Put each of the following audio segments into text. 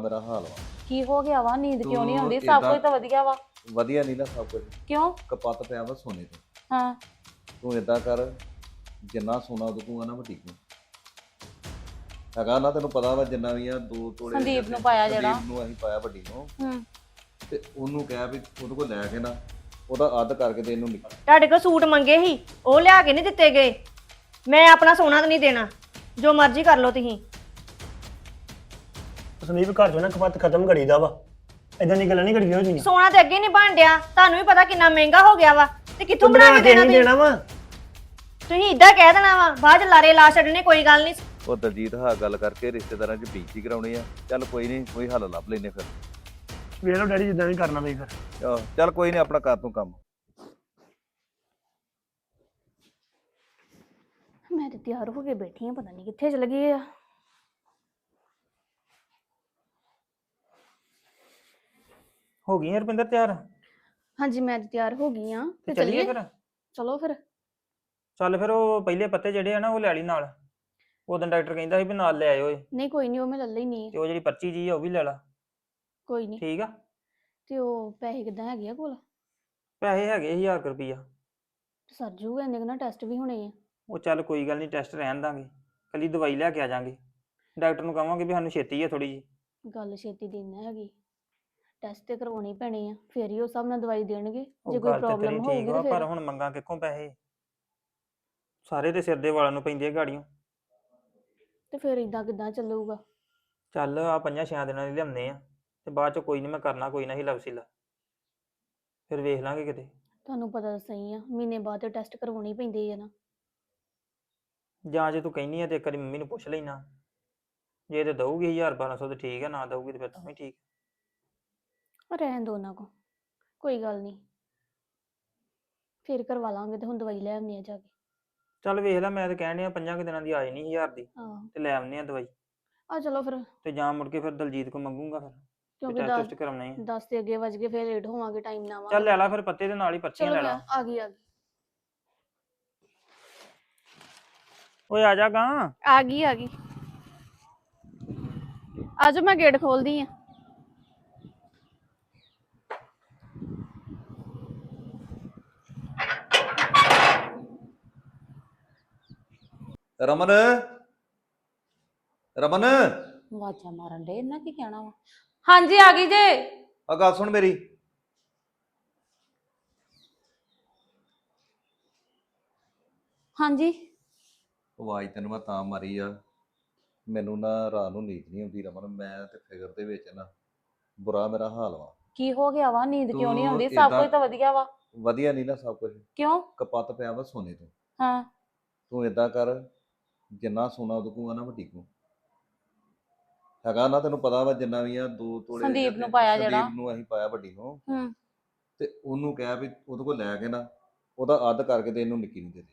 ਮੇਰਾ ਹਾਲ ਵਾ। ਕੀ ਹੋ ਗਿਆ ਵਾ? ਨੀਂਦ ਕਿਉਂ ਨਹੀਂ ਆਉਂਦੀ? ਸਭ ਏਦਾਂ- ਕੁਝ ਤਾਂ ਵਧੀਆ ਵਾ। ਵਧੀਆ ਨਹੀਂ ਨਾ ਸਭ ਕੁਝ। ਕਿਉਂ? ਕਪੱਤ ਪਿਆ ਵਾ ਸੋਨੇ ਤੇ। ਹਾਂ। ਤੂੰ ਇਦਾਂ ਕਰ ਜਿੰਨਾ ਸੋਨਾ ਉਦਕੂਗਾ ਨਾ ਵੱਡੀ ਨੂੰ। ਹੈਗਾ ਨਾ ਤੈਨੂੰ ਪਤਾ ਵਾ ਜਿੰਨਾ ਵੀ ਆ ਦੋ ਤੋੜੇ ਸੰਦੀਪ ਨੂੰ ਪਾਇਆ ਜਿਹੜਾ। ਸੰਦੀਪ ਨੂੰ ਅਸੀਂ ਪਾਇਆ ਵੱਡੀ ਨੂੰ। ਹੂੰ। ਤੇ ਉਹਨੂੰ ਕਿਹਾ ਵੀ ਉਹਦੇ ਕੋਲ ਲੈ ਕੇ ਨਾ ਉਹਦਾ ਅੱਧ ਕਰਕੇ ਤੇ ਇਹਨੂੰ ਨਿਕਲ। ਤੁਹਾਡੇ ਕੋਲ ਸੂਟ ਮੰਗੇ ਸੀ ਉਹ ਲਿਆ ਕੇ ਨਹੀਂ ਦਿੱਤੇ ਗਏ। ਮੈਂ ਆਪਣਾ ਸੋਨਾ ਤਾਂ ਨਹੀਂ ਦੇਣਾ। ਜੋ ਮਰਜ਼ੀ ਕਰ ਲਓ ਤੁਸੀਂ। ਸੰਦੀਪ ਘਰ ਚੋਂ ਨਾ ਕਪੱਤ ਖਤਮ ਕਰੀਦਾ ਵਾ। ਇਦਾਂ ਦੀ ਗੱਲਾਂ ਨਹੀਂ ਕਰੀਦੀਆਂ ਹੁੰਦੀਆਂ ਸੋਨਾ ਤੇ ਅੱਗੇ ਨਹੀਂ ਬਣ ਡਿਆ ਤੁਹਾਨੂੰ ਵੀ ਪਤਾ ਕਿੰਨਾ ਮਹਿੰਗਾ ਹੋ ਗਿਆ ਵਾ। ਤੇ ਕਿੱਥੋਂ ਬਣਾ ਕੇ ਦੇਣਾ ਤੁਸੀਂ? ਦੇਣਾ ਵਾ। ਤੁਸੀਂ ਇਦਾਂ ਕਹਿ ਦੇਣਾ ਵਾ ਬਾਅਦ ਚ ਲਾਰੇ ਲਾ ਛੱਡਣੇ ਕੋਈ ਗੱਲ ਨਹੀਂ। ਉਹ ਦਲਜੀਤ ਹਾਂ ਗੱਲ ਕਰਕੇ ਰਿਸ਼ਤੇਦਾਰਾਂ 'ਚ ਬੇਇੱਜ਼ਤੀ ਕਰਾਉਣੀ ਆ। ਚੱਲ ਕੋਈ ਨਹੀਂ ਕੋਈ ਹੱਲ ਲੱਭ ਲੈਨੇ ਫਿਰ। ਵੇਖ ਲਓ ਡੈਡੀ ਜਿੱਦਾਂ ਵੀ ਕਰਨਾ ਵੇ ਫਿਰ। ਆਹੋ, ਚੱਲ ਕੋਈ ਨਹੀਂ ਆਪਣਾ ਕਰ ਤੂੰ ਕੰਮ। ਮੈਂ ਤੇ ਤਿਆਰ ਹੋ ਕੇ ਬੈਠੀ ਆ ਪਤਾ ਨਹੀਂ ਕਿੱਥੇ ਚਲ ਗਏ ਆ। ਹੋ ਗਈ ਹਰਪਿੰਦਰ ਤਿਆਰ? ਹਾਂਜੀ ਮੈਂ ਤੇ ਤਿਆਰ ਹੋ ਗਈ ਆ। ਤੇ ਚੱਲੀਏ? ਫਿਰ? ਚਲੋ ਫਿਰ। ਚੱਲ ਫਿਰ ਉਹ ਪਹਿਲੇ ਪੱਤੇ ਜਿਹੜੇ ਆ ਨਾ ਉਹ ਲੈ ਲਈ ਨਾਲ। ਉਦੋਂ ਡਾਕਟਰ ਕਹਿੰਦਾ ਸੀ ਵੀ ਨਾਲ ਲੈ ਆਇਓ ਇਹ। ਨਹੀਂ ਕੋਈ ਨਹੀਂ ਉਹ ਮੈਂ ਲੈ ਲੈਣੀ ਤੇ ਉਹ ਜਿਹੜੀ ਪਰਚੀ ਜੀ ਆ ਉਹ ਵੀ ਲੈ ਲਾ। ਕੋਈ ਨਹੀਂ ਠੀਕ ਆ? ਤੇ ਉਹ ਪੈਸੇ ਕਿੱਦਾਂ ਹੈਗੇ ਆ ਕੋਲ? ਪੈਸੇ ਹੈਗੇ 1000 ਰੁਪਈਆ। ਸਰ ਜੂਗਾ ਇੰਨੇ ਕੁ ਨਾ ਟੈਸਟ ਵੀ ਹੋਣੇ ਆ। ਉਹ ਚੱਲ ਕੋਈ ਗੱਲ ਨਹੀਂ ਟੈਸਟ ਰਹਿਣ ਦਾਂਗੇ। ਕੱਲੀ ਦਵਾਈ ਲੈ ਕੇ ਆ ਜਾਾਂਗੇ। ਡਾਕਟਰ ਨੂੰ ਕਹਾਂਗੇ ਵੀ ਸਾਨੂੰ ਛੇਤੀ ਆ ਥੋੜੀ ਜੀ ਗੱਲ ਛੇਤੀ ਦੀ ਨਾ ਹੈਗੀ। ਟੈਸਟ ਤੇ ਕਰਵਾਉਣੇ ਪੈਣੇ ਆ ਫੇਰ ਹੀ ਉਹ ਸਭ ਨਾਲ ਦਵਾਈ ਦੇਣਗੇ। ਉਹ ਜੇ ਕੋਈ ਗੱਲ ਤੇ ਤੇਰੀ ਪ੍ਰੋਬਲਮ ਠੀਕ ਹੋਊਗੀ ਵਾ ਤੇ ਪਰ ਫਿਰ। ਹੁਣ ਮੰਗਾਂ ਕਿੱਥੋਂ ਪੈਸੇ? ਸਾਰੇ ਤੇ ਸਿਰ ਦੇ ਵਾਲਾਂ ਨੂੰ ਪੈਂਦੀਆਂ ਗਾੜੀਆਂ। ਤੇ ਫਿਰ ਇਦਾਂ ਕਿੱਦਾਂ ਚੱਲੂਗਾ? ਚੱਲ ਆ ਪੰਜਾਂ ਛਿਆਂ ਦਿਨਾਂ ਦੀ ਲਿਆਉਂਦੇ ਆ ਤੇ ਬਾਅਦ ਚ ਕੋਈ ਨਹੀਂ ਮੈਂ ਕਰਨਾ ਕੋਈ ਨਾ ਹੀ ਲਵਸੀਲਾ। ਫਿਰ ਵੇਖ ਲਾਂਗੇ ਕਿਤੇ। ਤੁਹਾਨੂੰ ਪਤਾ ਤਾਂ ਸਹੀ ਆ ਮਹੀਨੇ ਬਾਅਦ ਤੇ ਟੈਸਟ ਕਰਵਾਉਣੇ ਹੀ ਪੈਂਦੇ ਆ ਨਾ। ਜਾਂ ਜੇ ਤੂੰ ਕਹਿੰਦੀ ਆ ਤੇ ਇੱਕ ਵਾਰੀ ਮੰਮੀ ਨੂੰ ਪੁੱਛ ਲੈਣਾ ਜੇ ਤੇ ਦਊਗੀ 1000 1200 ਤੇ ਠੀਕ ਆ ਨਾ ਦਊਗੀ ਤੇ ਫਿਰ ਤਾਂ ਵੀ ਠੀਕ। ਰਹਿਣ ਦੋ ਉਹਨਾਂ ਕੋ ਕੋਈ ਗੱਲ ਨਹੀਂ। ਫਿਰ ਕਰਵਾ ਲਾਂਗੇ ਤੇ ਹੁਣ ਦਵਾਈ ਲੈ ਆਉਂਦੇ ਆ ਜਾ ਕੇ। ਚੱਲ ਵੇਖ ਲੈ ਮੈਂ ਤਾਂ ਕਹਿਣ ਡਿਆ ਪੰਜਾਂ ਕੁ ਦਿਨਾਂ ਦੀ ਆ ਜਾਣੀ 1000 ਦੀ ਹਾਂ ਤੇ ਲੈ ਆਉਂਦੇ ਆ ਦਵਾਈ। ਆ ਚਲੋ ਫਿਰ। ਤੇ ਜਾਂ ਮੁੜ ਕੇ ਫਿਰ ਦਲਜੀਤ ਕੋ ਮੰਗੂਗਾ ਫਿਰ ਕਿਉਂਕਿ ਟੈਸਟ 10 ਟੈਸਟ ਕਰਾਉਣੇ ਆ। 10 ਤੇ ਅੱਗੇ ਵੱਜ ਗਏ ਫਿਰ ਲੇਟ ਹੋਵਾਂਗੇ ਟਾਈਮ ਨਾ ਚੱਲ ਲੈ ਲਾ ਫਿਰ ਪੱਤੇ ਦੇ ਨਾਲ ਹੀ ਪਰਚੀਆਂ ਚਲੋ ਲੈ ਮੈਂ ਲਾ। ਆ ਗਈ ਆ ਗਈ। ਓਏ ਆ ਜਾ ਗਾ। ਆ ਗਈ ਆ ਗਈ। ਆਜੋ ਮੈਂ ਗੇਟ ਖੋਲਦੀ ਆ। ਰਮਨ? ਰਮਨ? ਆਵਾਜ਼ਾਂ ਮਾਰਨ ਦੇ ਇਹਨਾਂ ਕੀ ਕਹਿਣਾ ਵਾ? ਹਾਂਜੀ ਆ ਗਈ ਜੇ। ਆ ਗੱਲ ਸੁਣ ਮੇਰੀ। ਹਾਂਜੀ। ਆਵਾਜ਼ ਤੈਨੂੰ ਮੈਂ ਤਾਂ ਮਾਰੀ ਆ। ਮੈਨੂੰ ਨਾ ਰਾਤ ਨੂੰ ਨੀਂਦ ਨਹੀਂ ਆਉਂਦੀ ਰਮਨ ਮੈਂ ਤੇ ਫਿਕਰ ਦੇ ਵਿੱਚ ਨਾ ਬੁਰਾ ਮੇਰਾ ਹਾਲ ਵਾ। ਕੀ ਹੋ ਗਿਆ ਵਾ? ਨੀਂਦ ਕਿਉਂ ਨਹੀਂ ਤੂੰ ਆਉਂਦੀ? ਸਭ ਏਦਾਂ- ਕੁਝ ਤਾਂ ਵਧੀਆ ਵਾ। ਵਧੀਆ ਨਹੀਂ ਨਾ ਸਭ ਕੁਝ। ਕਿਉਂ? ਕਪੱਤ ਪਿਆ ਵਾ ਸੋਨੇ ਤੇ। ਹਾਂ। ਤੂੰ ਇਦਾਂ ਕਰ ਜਿੰਨਾ ਸੋਨਾ ਉਦਕੂਗਾ ਨਾ ਵੱਡੀ ਨੂੰ। ਹੈਗਾ ਨਾ ਤੈਨੂੰ ਪਤਾ ਵਾ ਜਿੰਨਾ ਵੀ ਆ ਦੋ ਤੋੜੇ ਸੰਦੀਪ ਨੂੰ ਪਾਇਆ ਜਿਹੜਾ। ਸੰਦੀਪ ਨੂੰ ਅਸੀਂ ਪਾਇਆ ਵੱਡੀ ਨੂੰ। ਹੂੰ। ਤੇ ਉਹਨੂੰ ਕਿਹਾ ਵੀ ਉਹਦੇ ਕੋਲ ਲੈ ਕੇ ਨਾ ਉਹਦਾ ਅੱਧ ਕਰਕੇ ਤੇ ਇਹਨੂੰ ਨਿੱਕੀ ਨੂੰ ਦੇ ਦੇ।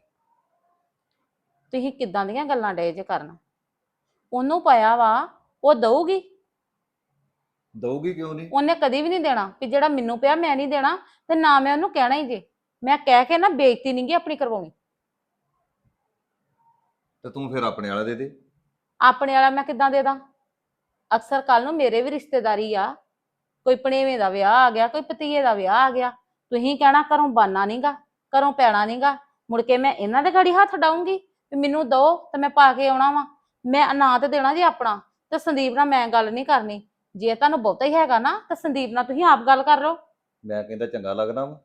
ਤੁਸੀਂ ਕਿੱਦਾਂ ਦੀਆਂ ਗੱਲਾਂ ਡੇ ਜੇ ਕਰਨ? ਉਹਨੂੰ ਪਾਇਆ ਵਾ ਉਹ ਦਊਗੀ? ਦਊਗੀ ਕਿਉਂ ਨਹੀਂ? ਉਹਨੇ ਕਦੀ ਵੀ ਨਹੀਂ ਦੇਣਾ ਵੀ ਜਿਹੜਾ ਮੈਨੂੰ ਪਿਆ ਮੈਂ ਨਹੀਂ ਦੇਣਾ ਤੇ ਨਾ ਮੈਂ ਉਹਨੂੰ ਕਹਿਣਾ ਹੀ ਜੇ। ਮੈਂ ਕਹਿ ਕੇ ਨਾ ਬੇਇੱਜ਼ਤੀ ਨਹੀਂ ਗੀ ਆਪਣੀ ਕਰਵਾਉਣੀ। ਤੇ ਤੂੰ ਫਿਰ ਆਪਣੇ ਵਾਲਾ ਦੇ ਦੇ। ਆਪਣੇ ਵਾਲਾ ਮੈਂ ਕਿੱਦਾਂ ਦੇ ਦਾਂ? ਅਕਸਰ ਕੱਲ ਨੂੰ ਮੇਰੇ ਵੀ ਰਿਸ਼ਤੇਦਾਰੀ ਆ। ਕੋਈ ਪਣੇਵੇਂ ਦਾ ਵਿਆਹ ਆ ਗਿਆ ਕੋਈ ਪਤੀਏ ਦਾ ਵਿਆਹ ਆ ਗਿਆ। ਤੁਸੀਂ ਕਹਿਣਾ ਘਰੋਂ ਬਾਨਾ ਨਹੀਂਗਾ ਘਰੋਂ ਪੈਣਾ ਨਹੀਂਗਾ ਮੁੜ ਕੇ ਮੈਂ ਇਹਨਾਂ ਦੇ ਗਾੜੀ ਹੱਥ ਡਾਉਂਗੀ ਵੀ ਮੈਨੂੰ ਦੋ ਤੇ ਮੈਂ ਪਾ ਕੇ ਆਉਣਾ ਵਾ। ਮੈਂ ਨਾਂ ਤੇ ਦੇਣਾ ਜੀ ਆਪਣਾ। ਤੇ ਸੰਦੀਪ ਨਾਲ ਮੈਂ ਗੱਲ ਨਹੀਂ ਕਰਨੀ। ਜੇ ਤੁਹਾਨੂੰ ਬਹੁਤਾ ਹੀ ਹੈਗਾ ਨਾ ਤਾਂ ਸੰਦੀਪ ਨਾਲ ਤੁਸੀਂ ਆਪ ਗੱਲ ਕਰ ਲਓ। ਮੈਂ ਕਹਿੰਦਾ ਚੰਗਾ ਲੱਗਦਾ ਵਾ।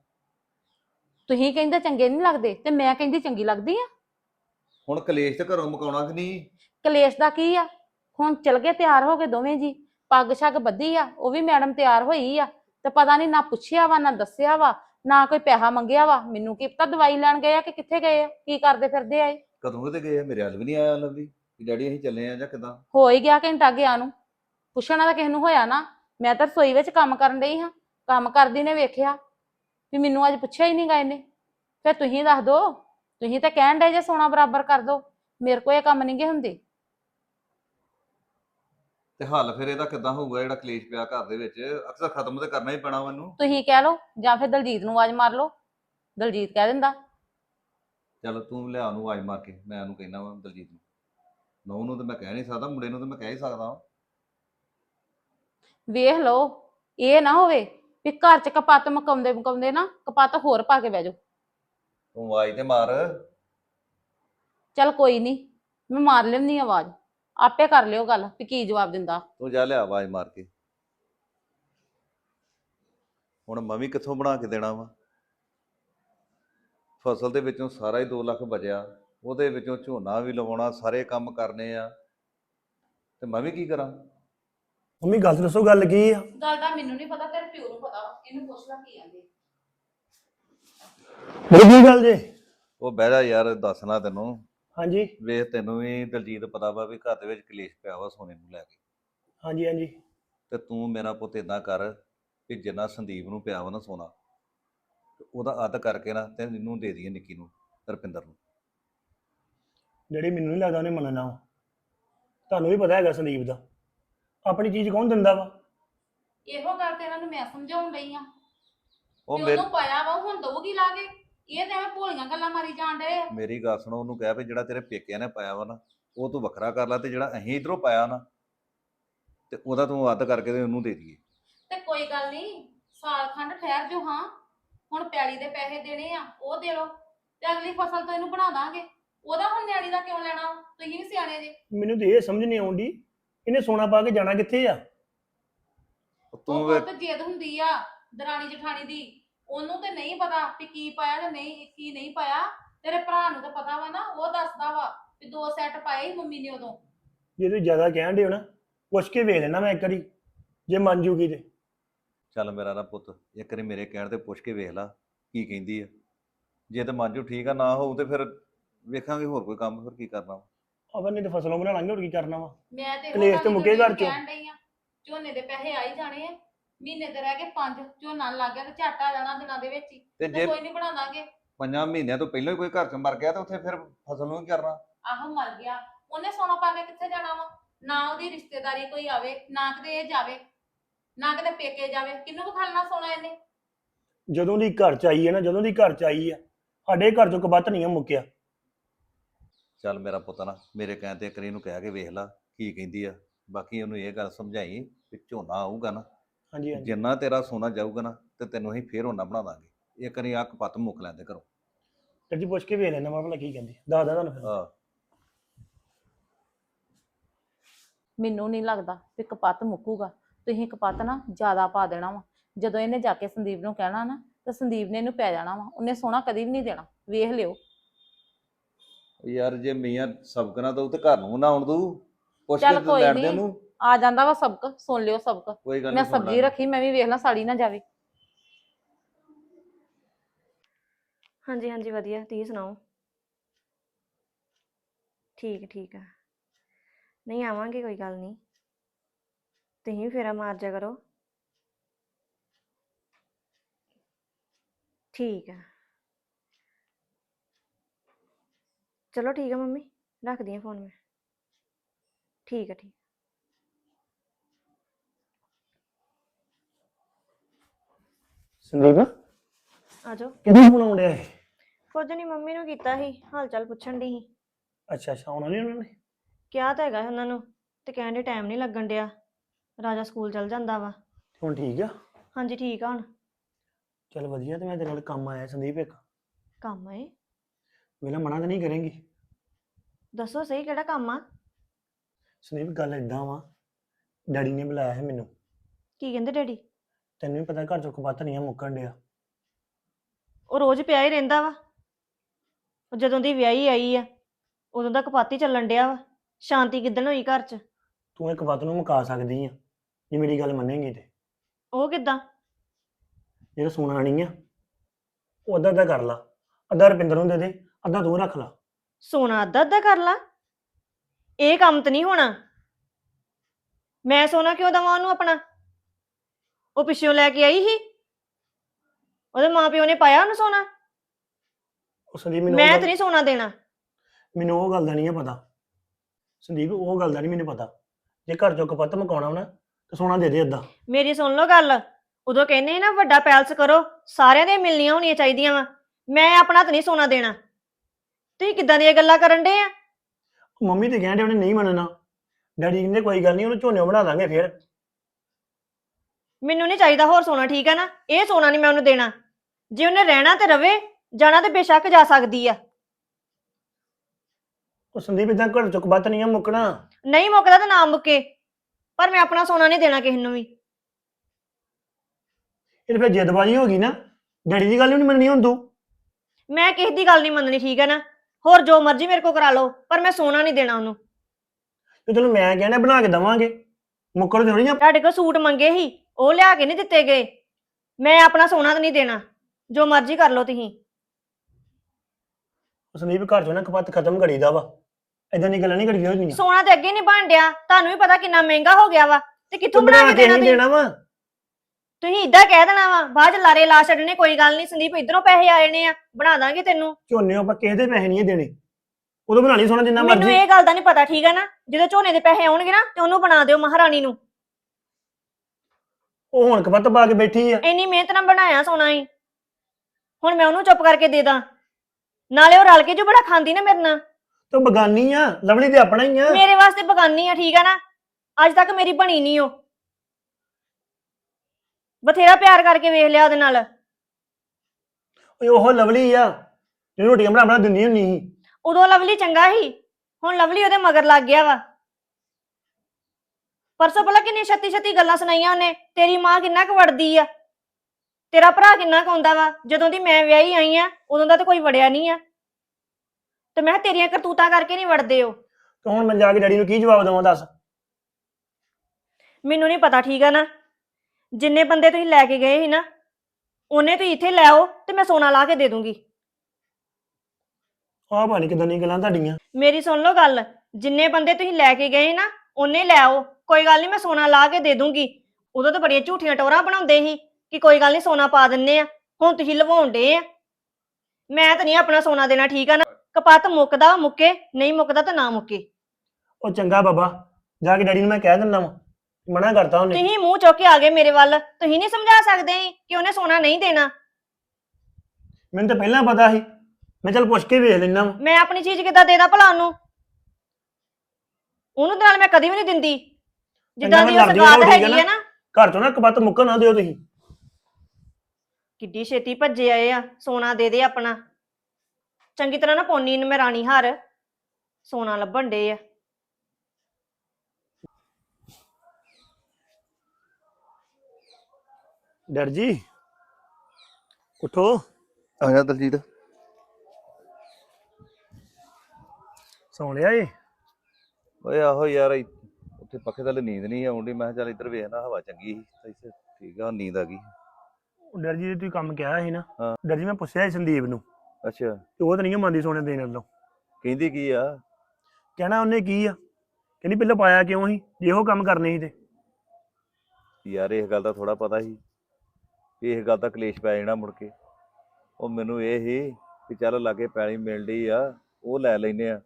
ਤੁਸੀਂ ਕਹਿੰਦੇ ਚੰਗੇ ਨਹੀਂ ਲੱਗਦੇ ਤੇ ਮੈਂ ਕਹਿੰਦੀ ਚੰਗੀ ਲੱਗਦੀ ਆ। ਹੁਣ ਕਲੇਸ਼ ਤੇ ਘਰੋਂ ਮੁਕਾਉਣਾ ਕਿ ਨਹੀਂ? ਕਲੇਸ਼ ਦਾ ਕੀ ਆ? ਹੁਣ ਚਲ ਗਏ ਤਿਆਰ ਹੋ ਗਏ ਦੋਵੇਂ ਜੀ। ਪੱਗ ਛੱਗ ਬੱਧੀ ਆ ਉਹ ਵੀ ਮੈਡਮ ਤਿਆਰ ਹੋਈ ਆ। ਤੇ ਪਤਾ ਨਹੀਂ ਨਾ ਪੁੱਛਿਆ ਵਾ ਨਾ ਦੱਸਿਆ ਵਾ ਨਾ ਕੋਈ ਪੈਸਾ ਮੰਗਿਆ ਵਾ। ਮੈਨੂੰ ਕੀ ਪਤਾ ਦਵਾਈ ਲੈਣ ਗਏ ਆ ਕਿ ਕਿੱਥੇ ਗਏ ਆ? ਕੀ ਕਰਦੇ ਫਿਰਦੇ ਆਏ ਕਦੋਂ ਤੇ ਗਏ ਆ? ਮੇਰੇ ਹੱਲ ਵੀ ਨਹੀਂ ਆਇਆ ਲਵਲੀ ਵੀ ਡੈਡੀ ਅਸੀਂ ਚੱਲੇ ਆ ਜਾਂ ਕਿਦਾਂ? ਹੋ ਹੀ ਗਿਆ ਘੰਟਾ ਗਿਆ ਨੂੰ। ਪੁੱਛਣਾ ਤਾਂ ਕਿਸੇ ਨੂੰ ਹੋਇਆ ਨਾ। ਮੈਂ ਤਾਂ ਰਸੋਈ ਵਿੱਚ ਕੰਮ ਕਰਨ ਡਈ ਹਾਂ। ਕੰਮ ਕਰਦੀ ਨੇ ਵੇਖਿਆ। ਵੀ ਮੈਨੂੰ ਅੱਜ ਪੁੱਛਿਆ ਹੀ ਨਹੀਂ ਗਏ ਨੇ ਫਿਰ ਤੁਸੀਂ ਦੱਸ ਦੋ। ਤੁਸੀਂ ਤਾਂ ਕਹਿਣ ਡੇ ਜੇ ਸੋਨਾ ਬਰਾਬਰ ਕਰ ਦੋ ਮੇਰੇ ਕੋਲ ਇਹ ਕੰਮ ਨਹੀਂ ਗੇ ਹੁੰਦੇ। ਤੇ ਹੱਲ ਫਿਰ ਇਹਦਾ ਕਿਦਾਂ ਹੋਊਗਾ ਜਿਹੜਾ ਕਲੇਸ਼ ਪਿਆ ਘਰ ਦੇ ਵਿੱਚ? ਅਕਸਰ ਖਤਮ ਤੇ ਕਰਨਾ ਹੀ ਪੈਣਾ ਮੈਨੂੰ ਤੁਸੀਂ ਕਹਿ ਲਓ ਜਾਂ ਫਿਰ ਦਲਜੀਤ ਨੂੰ ਆਵਾਜ਼ ਮਾਰ ਲਓ। ਦਲਜੀਤ ਕਹਿ ਦਿੰਦਾ। ਚੱਲ ਤੂੰ ਲਿਆ ਉਹਨੂੰ ਆਵਾਜ਼ ਮਾਰ ਕੇ ਮੈਂ ਉਹਨੂੰ ਕਹਿਣਾ ਵਾ ਦਲਜੀਤ ਨੂੰ। ਨੌ ਨੂੰ ਤਾਂ ਮੈਂ ਕਹਿ ਨਹੀਂ ਸਕਦਾ ਮੁੰਡੇ ਨੂੰ ਤਾਂ ਮੈਂ ਕਹਿ ਹੀ ਸਕਦਾ ਵਾਂ। ਵੇਖ ਲਓ ਇਹ ਨਾ ਹੋਵੇ ਵੀ ਘਰ ਚ ਕਪੱਤ ਮਕਾਉਂਦੇ ਮਕਾਉਂਦੇ ਨਾ ਕਪੱਤ ਹੋਰ ਪਾ ਕੇ ਬਹਿ ਜਾਓ। ਤੂੰ ਆਵਾਜ਼ ਤੇ ਮਾਰ। ਚੱਲ ਕੋਈ ਨਹੀਂ ਮੈਂ ਮਾਰ ਲੈਂਦੀ ਹਾਂ ਆਵਾਜ਼। ਆਪੇ ਕਰ ਲਿਓ ਗੱਲ ਵੀ ਕੀ ਜਵਾਬ ਦਿੰਦਾ। ਤੂੰ ਜਾ ਲਿਆ ਆਵਾਜ਼ ਮਾਰ ਕੇ। ਹੁਣ ਮੈਂ ਵੀ ਕਿੱਥੋਂ ਬਣਾ ਕੇ ਦੇਣਾ ਵਾ? ਫਸਲ ਦੇ ਵਿੱਚੋਂ ਸਾਰਾ ਹੀ 2 ਲੱਖ ਬਚਿਆ। ਉਹਦੇ ਵਿੱਚੋਂ ਝੋਨਾ ਵੀ ਲਵਾਉਣਾ ਸਾਰੇ ਕੰਮ ਕਰਨੇ ਆ। ਤੇ ਮੈਂ ਵੀ ਕੀ ਕਰਾਂ? ਮੰਮੀ ਗੱਲ ਤਾਂ ਦੱਸੋ ਗੱਲ ਕੀ ਆ? ਗੱਲ ਦਾ ਮੈਨੂੰ ਨਹੀਂ ਪਤਾ ਤੇਰੇ ਪਿਓ ਨੂੰ ਪਤਾ ਇਹਨੂੰ ਪੁੱਛ ਲੈ ਕੀ ਆਂਦੇ। ਮੇਰੀ ਕੀ ਗੱਲ ਜੇ? ਉਹ ਬਹਿ ਜਾ ਯਾਰ ਦੱਸਣਾ ਤੈਨੂੰ। ਹਾਂਜੀ। ਵੇਖ ਤੈਨੂੰ ਵੀ ਦਲਜੀਤ ਪਤਾ ਵਾ ਵੀ ਘਰ ਦੇ ਵਿੱਚ ਕਲੇਸ਼ ਪਿਆ ਵਾ ਸੋਨੇ ਨੂੰ ਲੈ ਕੇ। ਹਾਂਜੀ ਹਾਂਜੀ। ਤੇ ਤੂੰ ਮੇਰਾ ਪੁੱਤ ਇਦਾਂ ਕਰ ਕਿ ਜਿੰਨਾ ਸੰਦੀਪ ਨੂੰ ਪਿਆ ਵਾ ਨਾ ਸੋਨਾ ਤੇ ਉਹਦਾ ਅੱਧ ਕਰਕੇ ਨਾ ਤੇ ਇਹਨੂੰ ਦੇ ਦਈਏ ਨਿੱਕੀ ਨੂੰ ਰਪਿੰਦਰ ਨੂੰ। ਡੈਡੀ ਮੈਨੂੰ ਨਹੀਂ ਲੱਗਦਾ ਉਹਨੇ ਮੰਨਣਾ ਵਾ। ਤੁਹਾਨੂੰ ਵੀ ਪਤਾ ਹੈਗਾ ਸੰਦੀਪ ਦਾ। ਆਪਣੀ ਚੀਜ਼ ਕੌਣ ਦਿੰਦਾ ਵਾ? ਇਹੋ ਗੱਲ ਤੇ ਇਹਨਾਂ ਨੂੰ ਮੈਂ ਸਮਝਾਉਣ ਲਈ ਆ। ਉਹ ਕਿ ਮੇਰੀ ਉਹਨੂੰ ਪਾਇਆ ਵਾ ਉਹ ਹੁਣ ਦਊਗੀ ਲਾ ਕੇ? ਇਹ ਤੇ ਐਵੇਂ ਭੋਲੀਆਂ ਗੱਲਾਂ ਮਾਰੀ ਜਾਣ ਡਏ ਆ। ਮੇਰੀ ਗੱਲ ਸੁਣੋ ਉਹਨੂੰ ਕਹਿ ਵੀ ਜਿਹੜਾ ਤੇਰੇ ਪੇਕਿਆਂ ਨੇ ਪਾਇਆ ਵਾ ਨਾ ਉਹ ਤੂੰ ਵੱਖਰਾ ਕਰ ਲੈ ਤੇ ਜਿਹੜਾ ਅਸੀਂ ਇਧਰੋਂ ਪਾਇਆ ਨਾ ਤੇ ਉਹਦਾ ਤੂੰ ਅੱਧ ਕਰਕੇ ਤੇ ਉਹਨੂੰ ਦੇ ਦਈਏ। ਤੇ ਕੋਈ ਗੱਲ ਨਹੀਂ ਸਾਲ ਖੰਡ ਠਹਿਰ ਜੋ ਹਾਂ। ਹੁਣ ਪੈਲੀ ਦੇ ਪੈਸੇ ਦੇਣੇ ਆ ਉਹ ਦੇ ਲਓ ਤੇ ਅਗਲੀ ਫਸਲ ਤੋਂ ਇਹਨੂੰ ਬਣਾ ਦਾਂਗੇ। ਉਹਦਾ ਹੁਣ ਨਿਆਣੀ ਦਾ ਕਿਉਂ ਲੈਣਾ? ਤੁਸੀਂ ਵੀ ਸਿਆਣੇ ਜੇ। ਮੈਨੂੰ ਤੇ ਇਹ ਸਮਝ ਨਹੀਂ ਆਉਂਦੀ ਇਹਨੇ ਸੋਨਾ ਪਾ ਕੇ ਜਾਣਾ ਕਿੱਥੇ ਆ? ਤੂੰ ਉਹ ਵੇ- ਬਹੁਤ ਜਿੱਦ ਹੁੰਦੀ ਆ। ਦਰਾਣੀ ਜਠਾਣੀ ਦੀ ਉਹਨੂੰ ਤੇ ਨਹੀਂ ਪਤਾ ਕਿ ਕੀ ਪਾਇਆ ਤੇ ਨਹੀਂ ਕੀ ਨਹੀਂ ਪਾਇਆ ਤੇਰੇ ਭਰਾ ਨੂੰ ਤਾਂ ਪਤਾ ਵਾ ਨਾ ਉਹ ਦੱਸਦਾ ਵਾ ਕਿ ਦੋ ਸੈੱਟ ਪਾਏ ਸੀ ਮੰਮੀ ਨੇ ਉਦੋਂ ਜੇ ਤੁਸੀਂ ਜ਼ਿਆਦਾ ਕਹਿਣ ਦੇ ਹੋ ਨਾ ਪੁੱਛ ਕੇ ਵੇਖ ਲੈਣਾ ਮੈਂ ਇੱਕ ਵਾਰੀ ਜੇ ਮੰਨ ਜੂਗੀ ਤੇ ਚੱਲ ਮੇਰਾ ਨਾ ਪੁੱਤ ਇੱਕ ਵਾਰੀ ਮੇਰੇ ਕਹਿਣ ਤੇ ਪੁੱਛ ਕੇ ਵੇਖ ਲੈ ਕੀ ਕਹਿੰਦੀ ਆ ਜੇ ਤੇ ਮੰਨ ਜੂ ਠੀਕ ਆ ਨਾ ਹੋਊ ਤੇ ਫਿਰ ਵੇਖਾਂਗੇ ਹੋਰ ਕੋਈ ਕੰਮ ਫਿਰ ਕੀ ਕਰਨਾ ਵਾ। ਆਪਾਂ ਨੇ ਤੇ ਫਸਲੋਂ ਬਣਾ ਲਾਂਗੇ ਹੋਰ ਕੀ ਕਰਨਾ ਵਾ ਮੈਂ ਤੇ ਕਲੇਸ਼ ਗੱਲ ਤੇ ਹੀ ਮੁੱਕੇ ਘਰ ਚੋਂ। ਕਹਿਣ ਡਈ ਆਂ। ਝੋਨੇ ਦੇ ਪੈਸੇ ਆ ਹੀ ਜਾਣੇ ਆ ਮਹੀਨੇ ਦੇ ਰਹਿ ਗਏ ਪੰਜ ਝੋਨਾ ਲੱਗ ਗਿਆ ਤੇ ਝੱਟ ਆ ਜਾਣਾ ਦਿਨਾਂ ਦੇ ਵਿੱਚ ਹੀ। ਤੇ ਤੇ ਜੇ ਕੋਈ ਨਹੀਂ ਬਣਾ ਦਾਂਗੇ ਪੰਜਾਂ ਮਹੀਨਿਆਂ ਤੋਂ ਪਹਿਲਾਂ ਹੀ ਕੋਈ ਘਰ 'ਚ ਮਰ ਗਿਆ ਤੇ ਉੱਥੇ ਫਿਰ ਫਸਲ ਨੂੰ ਕੀ ਕਰਨਾ? ਆਹੋ ਮਰ ਗਿਆ। ਉਹਨੇ ਸੋਨਾ ਪਾ ਕੇ ਕਿੱਥੇ ਜਾਣਾ ਵਾ? ਨਾ ਉਹਦੀ ਰਿਸ਼ਤੇਦਾਰੀ ਕੋਈ ਆਵੇ ਨਾ ਕਿਤੇ ਇਹ ਜਾਵੇ ਨਾ ਕਿਤੇ ਪੇਕੇ ਜਾਵੇ। ਕਿਹਨੂੰ ਵਿਖਾਲਣਾ ਸੋਨਾ ਇਹਨੇ? ਜਦੋਂ ਦੀ ਘਰ ਚ ਆਈ ਹੈ ਨਾ ਜਦੋਂ ਦੀ ਘਰ ਚ ਆਈ ਆ ਸਾਡੇ ਘਰ ਚੋਂ ਕਬੱਤ ਨਹੀਂ ਆ ਮੁੱਕਿਆ। ਚੱਲ ਮੇਰਾ ਪੁੱਤ ਨਾ ਮੇਰੇ ਕਹਿਣ ਤੇ ਵਾਰੀ ਇਹਨੂੰ ਕਹਿ ਕੇ ਵੇਖ ਲੈ ਕੀ ਕਹਿੰਦੀ ਆ। ਬਾਕੀ ਉਹਨੂੰ ਇਹ ਗੱਲ ਸਮਝਾਈ ਵੀ ਝੋਨਾ ਆਊਗਾ ਨਾ ਹਾਂਜੀ ਹਾਂਜੀ। ਜਿੰਨਾ ਤੇਰਾ ਸੋਨਾ ਜਾਊਗਾ ਨਾ ਤੇ ਤੈਨੂੰ ਅਸੀਂ ਫੇਰ ਉਹਨਾਂ ਬਣਾ ਦਾਂਗੇ। ਇੱਕ ਵਾਰੀ ਅੱਖ ਪੱਤ ਮੁੱਕ ਲੈਂਦੇ ਘਰੋਂ। ਤੇ ਜੀ ਪੁੱਛ ਕੇ ਵੇਖ ਲੈਣਾ ਮੈਂ ਭਲਾ ਕੀ ਕਹਿੰਦੀ। ਦੱਸਦਾ ਤੁਹਾਨੂੰ ਫਿਰ। ਆਹ ਮੈਨੂੰ ਨਹੀਂ ਲੱਗਦਾ ਵੀ ਕਪੱਤ ਮੁੱਕੂਗਾ। ਤੁਸੀਂ ਕਪੱਤ ਨਾ ਜ਼ਿਆਦਾ ਪਾ ਦੇਣਾ ਵਾ। ਜਦੋਂ ਇਹਨੇ ਜਾ ਕੇ ਸੰਦੀਪ ਨੂੰ ਕਹਿਣਾ ਨਾ ਤਾਂ ਸੰਦੀਪ ਨੇ ਇਹਨੂੰ ਪੈ ਜਾਣਾ ਵਾ। ਉਹਨੇ ਸੋਨਾ ਕਦੀ ਵੀ ਨਹੀਂ ਦੇਣਾ। ਵੇਖ ਲਿਓ। ਯਾਰ ਜੇ ਮੀਆਂ ਸਬਕ ਨਾ ਦਊ ਤੇ ਘਰ ਨੂੰ ਨਾ ਆਉਣ ਦਊ। ਪੁੱਛ ਚੱਲ ਕੇ ਕੋਈ ਲੈਣ ਦੇ ਨੀ। ਉਹਨੂੰ। ਆ ਜਾਂਦਾ ਵਾ ਸਬਕ ਸੁਣ ਲਿਓ ਸਬਕ। ਕੋਈ ਗੱਲ ਮੈਂ ਨਹੀਂ ਸੁਣ ਸਬਜ਼ੀ ਲਾਂਗੇ। ਰੱਖੀ ਮੈਂ ਵੀ ਵੇਖ ਲਾਂ ਸਾੜੀ ਨਾ ਜਾਵੇ। ਹਾਂਜੀ ਹਾਂਜੀ ਵਧੀਆ ਤੁਸੀਂ ਸੁਣਾਓ? ਠੀਕ ਠੀਕ ਆ। ਨਹੀਂ ਆਵਾਂਗੇ ਕੋਈ ਗੱਲ ਨਹੀਂ। ਤੁਸੀਂ ਵੀ ਫੇਰਾ ਮਾਰ ਜਾ ਕਰੋ। ਠੀਕ ਆ। ਚਲੋ ਠੀਕ ਆ ਮੰਮੀ ਰੱਖਦੀ ਆ ਫੋਨ ਮੈਂ। ਠੀਕ ਆ ਠੀਕ ਸੰਦੀਪ? ਆ ਜਾਓ। ਕਿਹਦੀ ਫੋਨ ਆਉਂਦਿਆ ਹੈ ਕੁਝ ਨਹੀਂ ਮੰਮੀ ਨੂੰ ਕੀਤਾ ਸੀ ਹਾਲ ਚਾਲ ਪੁੱਛਣ ਦੀ ਸੀ। ਅੱਛਾ ਅੱਛਾ ਆਉਣਾ ਨਹੀਂ ਉਹਨਾਂ ਨੇ? ਕਿਹਾ ਤਾਂ ਹੈਗਾ ਸੀ ਉਹਨਾਂ ਨੂੰ ਤੇ ਕਹਿੰਦੇ ਟਾਈਮ ਨਹੀਂ ਲੱਗਣ ਡਿਆ। ਰਾਜਾ ਸਕੂਲ ਚਲ ਜਾਂਦਾ ਵਾ। ਹੁਣ ਠੀਕ ਆ? ਹਾਂਜੀ ਠੀਕ ਆ ਹੁਣ। ਚਲ ਵਧੀਆ ਤੇ ਮੈਂ ਤੇਰੇ ਨਾਲ ਕੰਮ ਆਇਆ ਸੰਦੀਪ ਇੱਕ। ਕੰਮ ਏ ਵੇਲਾ ਮਨਾ ਤਾਂ ਨਹੀਂ ਕਰੇਂਗੀ? ਦੱਸੋ ਸਹੀ ਕਿਹੜਾ ਕੰਮ ਆ? ਸੰਦੀਪ ਗੱਲ ਇਦਾਂ ਵਾ। ਡੈਡੀ ਨੇ ਬੁਲਾਇਆ ਹੈ ਮੈਨੂੰ। ਕੀ ਕਹਿੰਦੇ ਡੈਡੀ? ਤੈਨੂੰ ਵੀ ਪਤਾ ਘਰ ਚੋਂ ਕਬੱਤ ਨਹੀਂ ਆ ਮੁੱਕਣ ਡਿਆ। ਉਹ ਰੋਜ਼ ਪਿਆ ਹੀ ਰਹਿੰਦਾ ਵਾ। ਉਹ ਜਦੋਂ ਦੀ ਵਿਆਹੀ ਆਈ ਆ ਉਦੋਂ ਦਾ ਕਪਾਤੀ ਚੱਲਣ ਡਿਆ ਵਾ। ਸ਼ਾਂਤੀ ਕਿੱਦਣ ਹੋਈ ਘਰ 'ਚ? ਤੂੰ ਇਹ ਕਬੱਤ ਨੂੰ ਮੁਕਾ ਸਕਦੀ ਆ ਜੇ ਮੇਰੀ ਗੱਲ ਮੰਨੇਂਗੀ ਤੇ। ਉਹ ਕਿੱਦਾਂ? ਜਿਹੜਾ ਸੋਨਾ ਨਹੀਂ ਆ ਉਹ ਅੱਧਾ ਅੱਧਾ ਕਰ ਲਾ। ਅੱਧਾ ਰੁਪਿੰਦਰ ਨੂੰ ਦੇ ਦੇ ਅੱਧਾ ਤੂੰ ਰੱਖ ਲਾ। ਸੋਨਾ ਅੱਧਾ ਅੱਧਾ ਕਰ ਲਾ। ਇਹ ਕੰਮ ਤਾਂ ਨਹੀਂ ਹੋਣਾ। ਮੈਂ ਸੋਨਾ ਕਿਉਂ ਦਵਾਂ ਉਹਨੂੰ ਆਪਣਾ? ਉਹ ਪਿੱਛੋਂ ਲੈ ਕੇ ਆਈ ਸੀ? ਉਹਦੇ ਮਾਪਿਓ ਨੇ ਪਾਇਆ ਉਹਨੂੰ ਸੋਨਾ? ਉਹ ਸੰਦੀਪ ਮੈਨੂੰ ਉਹ ਮੈਂ ਗੱਲ- ਤਾਂ ਨਹੀਂ ਸੋਨਾ ਦੇਣਾ। ਮੈਨੂੰ ਉਹ ਗੱਲ ਦਾ ਨਹੀਂ ਆ ਪਤਾ। ਸੰਦੀਪ ਉਹ ਗੱਲ ਦਾ ਨਹੀਂ ਮੈਨੂੰ ਪਤਾ। ਜੇ ਘਰ ਚੋਂ ਕਪੱਤ ਮਕਾਉਣਾ ਨਾ ਤੇ ਸੋਨਾ ਦੇ ਦੇ ਅੱਧਾ। ਮੇਰੀ ਸੁਣ ਲਓ ਗੱਲ। ਉਦੋਂ ਕਹਿੰਦੇ ਸੀ ਨਾ ਵੱਡਾ ਪੈਲਸ ਕਰੋ ਸਾਰਿਆਂ ਦੇ ਮਿਲਣੀਆਂ ਹੋਣੀਆਂ ਚਾਹੀਦੀਆਂ ਵਾ। ਮੈਂ ਆਪਣਾ ਤਾਂ ਨਹੀਂ ਸੋਨਾ ਦੇਣਾ। ਤੁਸੀਂ ਕਿੱਦਾਂ ਦੀਆਂ ਗੱਲਾਂ ਕਰਨ ਡੇ ਆ? ਮੰਮੀ ਤੇ ਕਹਿੰਦੇ ਉਹਨੇ ਨਹੀਂ ਮੰਨਣਾ। ਡੈਡੀ ਕਹਿੰਦੇ ਕੋਈ ਗੱਲ ਨਹੀਂ ਉਹਨੂੰ ਝੋਨੇ ਬਣਾ ਦਾਂਗੇ ਫੇਰ। ਮੈਨੂੰ ਨਹੀਂ ਚਾਹੀਦਾ ਹੋਰ ਸੋਨਾ ਠੀਕ ਹੈ ਨਾ? ਇਹ ਸੋਨਾ ਨਹੀਂ ਮੈਂ ਉਹਨੂੰ ਦੇਣਾ। ਜੇ ਉਹਨੇ ਰਹਿਣਾ ਤੇ ਰਵੇ ਜਾਣਾ ਤੇ ਬੇਸ਼ੱਕ ਜਾ ਸਕਦੀ ਆ। ਉਹ ਸੰਦੀਪ ਇਦਾਂ ਘਰ ਚੁੱਕ ਬੱਤ ਨਹੀਂ ਆ ਮੁੱਕਣਾ? ਨਹੀਂ ਮੁੱਕਦਾ ਤਾਂ ਨਾ ਮੁੱਕੇ ਪਰ ਮੈਂ ਆਪਣਾ ਸੋਨਾ ਨਹੀਂ ਦੇਣਾ ਕਿਸੇ ਨੂੰ ਵੀ। ਇਹ ਫਿਰ ਜਿੱਦਬਾਜ਼ੀ ਹੋ ਗਈ ਨਾ। ਡੈਡੀ ਦੀ ਗੱਲ ਵੀ ਨਹੀਂ ਮੰਨਣੀ ਹੁਣ ਤੂੰ। ਮੈਂ ਕਿਸੇ ਦੀ ਗੱਲ ਨਹੀਂ ਮੰਨਣੀ ਠੀਕ ਹੈ ਨਾ? ਹੋਰ ਜੋ ਮਰਜ਼ੀ ਮੇਰੇ ਕੋ ਕਰਾ ਲਓ ਪਰ ਮੈਂ ਸੋਨਾ ਨਹੀਂ ਦੇਣਾ ਉਹਨੂੰ। ਤੇ ਤੈਨੂੰ ਮੈਂ ਕਹਿਣਾ ਬਣਾ ਕੇ ਦਵਾਂਗੇ। ਮੁੱਕਰ ਥੋੜੀ ਆ। ਤੁਹਾਡੇ ਕੋਲ ਸੂਟ ਮੰਗੇ ਸੀ ਉਹ ਲਿਆ ਕੇ ਨਹੀਂ ਦਿੱਤੇ ਗਏ। ਮੈਂ ਆਪਣਾ ਸੋਨਾ ਤਾਂ ਨਹੀਂ ਦੇਣਾ। ਜੋ ਮਰਜ਼ੀ ਕਰ ਲਓ ਤੁਸੀਂ। ਸੰਦੀਪ ਘਰ ਚੋਂ ਨਾ ਕਪੱਤ ਖਤਮ ਕਰੀਦਾ ਵਾ। ਇਦਾਂ ਦੀ ਗੱਲਾਂ ਨਹੀਂ ਕਰੀਦੀਆਂ ਹੁੰਦੀਆਂ ਸੋਨਾ ਤੇ ਅੱਗੇ ਨਹੀਂ ਬਣ ਡਿਆ ਤੁਹਾਨੂੰ ਵੀ ਪਤਾ ਕਿੰਨਾ ਮਹਿੰਗਾ ਹੋ ਗਿਆ ਵਾ। ਤੇ ਕਿੱਥੋਂ ਬਣਾ ਕੇ ਦੇਣਾ ਨਹੀਂ ਤੁਸੀਂ? ਦੇਣਾ ਵਾ। ਤੁਸੀਂ ਇਦਾਂ ਕਹਿ ਦੇਣਾ ਵਾ। ਬਾਅਦ ਚ ਲਾਰੇ ਲਾ ਛੱਡਣੇ ਕੋਈ ਗੱਲ ਨਹੀਂ। ਸੰਦੀਪ ਇਧਰੋਂ ਪੈਸੇ ਆਏ ਨੇ ਆ। ਬਣਾ ਦਾਂਗੇ ਤੈਨੂੰ। ਝੋਨੇ ਆਪਾਂ ਕਿਸੇ ਦੇ ਪੈਸੇ ਨਹੀਂ ਦੇਣੇ। ਉਦੋਂ ਬਣਾ ਸੋਨਾ ਜਿੰਨਾ ਮੈਨੂੰ ਮਰਜ਼ੀ। ਇਹ ਗੱਲ ਦਾ ਨਹੀਂ ਪਤਾ ਠੀਕ ਹੈ ਨਾ? ਜਦੋਂ ਝੋਨੇ ਦੇ ਪੈਸੇ ਆਉਣਗੇ ਨਾ ਤੇ ਉਹਨੂੰ ਬਣਾ ਦਿਓ ਮਹਾਰਾਣੀ ਨੂੰ। ਉਹ ਹੁਣ ਕਪੱਤ ਪਾ ਕੇ ਬੈਠੀ ਆ। ਇੰਨੀ ਮਿਹਨਤ ਨਾਲ ਬਣਾਇਆ ਸੋਨਾ ਹੀ ਹੁਣ ਮੈਂ ਉਹਨੂੰ ਚੁੱਪ ਕਰਕੇ ਦੇ ਦਾਂ। ਨਾਲੇ ਉਹ ਰਲ ਕੇ ਜੋ ਬੜਾ ਖਾਂਦੀ ਨਾ ਮੇਰੇ ਨਾਲ। ਤੂੰ ਬਗਾਨੀ ਆ ਲਵਲੀ ਤੇ ਆਪਣਾ ਹੀ ਆ। ਮੇਰੇ ਵਾਸਤੇ ਬਗਾਨੀ ਆ ਠੀਕ ਆ ਨਾ? ਅੱਜ ਤੱਕ ਮੇਰੀ ਬਣੀ ਨਹੀਂ ਉਹ। ਬਥੇਰਾ ਪਿਆਰ ਕਰਕੇ ਵੇਖ ਲਿਆ ਉਹਦੇ ਨਾਲ। ਓਏ ਉਹ ਲਵਲੀ ਆ ਜਿਹਨੂੰ ਰੋਟੀਆਂ ਬਣਾ ਬਣਾ ਦਿੰਦੀ ਹੁੰਦੀ ਸੀ। ਉਦੋਂ ਲਵਲੀ ਚੰਗਾ ਸੀ। ਹੁਣ ਲਵਲੀ ਉਹਦੇ ਮਗਰ ਲੱਗ ਗਿਆ ਵਾ। ਪਰਸੋਂ ਪਹਿਲਾਂ ਕਿੰਨੀ ਛੱਤੀ ਛੱਤੀ ਗੱਲਾਂ ਸੁਣਾਈਆਂ ਉਹਨੇ? ਤੇਰੀ ਮਾਂ ਕਿੰਨਾ ਕੁ ਵੜਦੀ ਆ? ਤੇਰਾ ਭਰਾ ਕਿੰਨਾ ਕੁ ਆਉਂਦਾ ਵਾ? ਜਦੋਂ ਦੀ ਮੈਂ ਵਿਆਹੀ ਆਈ ਆ ਉਦੋਂ ਦਾ ਤਾਂ ਕੋਈ ਵੜਿਆ ਨਹੀਂ ਆ। ਤੇ ਮੈਂ ਕਿਹਾ ਤੇਰੀਆਂ ਕਰਤੂਤਾਂ ਕਰਕੇ ਨਹੀਂ ਵੜਦੇ ਉਹ। ਤੇ ਹੁਣ ਮੈਂ ਜਾ ਕੇ ਡੈਡੀ ਨੂੰ ਕੀ ਜਵਾਬ ਦੇਵਾਂ ਦੱਸ? ਮੈਨੂੰ ਨਹੀਂ ਪਤਾ ਠੀਕ ਆ ਨਾ? ਜਿੰਨੇ ਬੰਦੇ ਤੁਸੀਂ ਲੈ ਕੇ ਗਏ ਸੀ ਨਾ ਉਹਨੇ ਤੁਸੀਂ ਇੱਥੇ ਲੈ ਆਓ ਤੇ ਮੈਂ ਸੋਨਾ ਲਾ ਕੇ ਦੇ ਦੂੰਗੀ। ਆਹ ਭਾਣੀ ਕਿਦਾਂ ਦੀਆਂ ਗੱਲਾਂ ਤੁਹਾਡੀਆਂ। ਮੇਰੀ ਸੁਣ ਲਓ ਗੱਲ ਜਿੰਨੇ ਬੰਦੇ ਤੁਸੀਂ ਲੈ ਕੇ ਗਏ ਨਾ ਉਹਨੇ ਲੈ ਆਓ। ਕੋਈ ਗੱਲ ਨਹੀਂ ਮੈਂ ਸੋਨਾ ਲਾ ਕੇ ਦੇ ਦੂੰਗੀ। ਉਦੋਂ ਤਾਂ ਬੜੀਆਂ ਝੂਠੀਆਂ ਟੋਰਾਂ ਬਣਾਉਂਦੇ ਸੀ ਕਿ ਕੋਈ ਗੱਲ ਨਹੀਂ ਸੋਨਾ ਪਾ ਦਿੰਨੇ ਆ। ਹੁਣ ਤੁਸੀਂ ਲਵਾਉਂਦੇ ਆ। ਮੈਂ ਤਾਂ ਨਹੀਂ ਆਪਣਾ ਸੋਨਾ ਦੇਣਾ ਠੀਕ ਆ ਨਾ। ਕਪੱਤ ਮੁੱਕਦਾ ਵਾ, ਮੁੱਕੇ ਨਹੀਂ ਮੁੱਕਦਾ ਤਾਂ ਨਾ ਮੁੱਕੇ। ਉਹ ਚੰਗਾ ਬਾਬਾ ਜਾ ਕੇ ਡੈਡੀ ਨੂੰ ਮੈਂ ਕਹਿ ਦਿੰਦਾ ਵਾ ਮਨਾ ਕਰਤਾ ਉਹਨੇ। ਤੁਸੀਂ ਮੂੰਹ ਚੁੱਕ ਕੇ ਆ ਗਏ ਮੇਰੇ ਵੱਲ। ਤੁਸੀਂ ਨਹੀਂ ਸਮਝਾ ਸਕਦੇ ਕਿ ਉਹਨੇ ਸੋਨਾ ਨਹੀਂ ਦੇਣਾ। ਮੈਨੂੰ ਤਾਂ ਪਹਿਲਾਂ ਪਤਾ ਸੀ। ਮੈਂ ਚੱਲ ਪੁੱਛ ਕੇ ਵੇਖ ਲੈਣਾ ਮੈਂ ਆਪਣੀ ਚੀਜ਼ ਕਿੱਦਾਂ ਦੇਦਾ ਭਲਾ ਉਹਨੂੰ? ਉਹਨੂੰ ਤਾਂ ਨਾਲ ਮੈਂ ਕਦੀ ਵੀ ਨਹੀਂ ਦਿੰਦੀ। ਜਿੱਦਾਂ ਦੀ ਉਹ ਸਗਾਤ ਹੈ ਹੈਗੀ ਆ ਨਾ। ਘਰ ਚੋਂ ਨਾ ਕਪੱਤ ਮੁੱਕਣ ਨਾ ਦਿਓ ਤੁਸੀਂ। ਕਿੱਡੀ ਛੇਤੀ ਭੱਜੇ ਆਏ ਆ ਸੋਨਾ ਦੇ ਦੇ ਆਪਣਾ। ਚੰਗੀ ਤਰ੍ਹਾਂ ਨਾ ਪੋਨੀ ਨੂੰ ਮੈਂ ਰਾਣੀ ਹਾਰ ਸੋਨਾ ਲੱਭਣ ਡੇ ਆ। ਡਰ ਜੀ ਉਠੋ। ਆ ਜਾ ਦਲਜੀਤ। ਸੌਂ ਲਿਆ ਏ। ਓਏ ਆਹੋ ਯਾਰ ਇ- ਉੱਥੇ ਪੱਖੇ ਥੱਲੇ ਨੀਂਦ ਨਹੀਂ ਆਉਂਦੀ ਮੈਂ ਕਿਹਾ ਚੱਲ ਇੱਧਰ ਵੇਖਣਾ ਹਵਾ ਚੰਗੀ ਸੀ। ਇੱਥੇ ਠੀਕ ਆ ਨੀਂਦ ਆ ਗਈ। ਡਰ ਜੀ ਤੁਸੀਂ ਕੰਮ ਕਿਹਾ ਸੀ ਨਾ ਹਾਂ। ਡਰ ਜੀ ਮੈਂ ਪੁੱਛਿਆ ਸੀ ਸੰਦੀਪ ਨੂੰ ਅੱਛਾ। ਤੇ ਉਹ ਤਾਂ ਨਹੀਂ ਮੰਨਦੀ ਸੋਨੇ ਦੇਣ ਵੱਲੋਂ। ਕਹਿੰਦੀ ਕੀ ਆ? ਕਹਿਣਾ ਉਹਨੇ ਕੀ ਆ? ਕਹਿੰਦੀ ਪਹਿਲਾਂ ਪਾਇਆ ਕਿਉਂ ਸੀ? ਜੇ ਉਹ ਕੰਮ ਕਰਨੇ ਸੀ ਤੇ। ਯਾਰ ਇਸ ਗੱਲ ਦਾ ਥੋੜਾ ਪਤਾ ਸੀ। ਵੀ ਇਸ ਗੱਲ ਦਾ ਕਲੇਸ਼ ਪੈ ਜਾਣਾ ਮੁੜ ਕੇ। ਉਹ ਮੈਨੂੰ ਇਹ ਹੀ ਕਿ ਚੱਲ ਲਾਗੇ ਪੈਲੀ ਮਿਲ ਡਈ ਆ ਉਹ ਲੈ ਲੈਨੇ ਆ।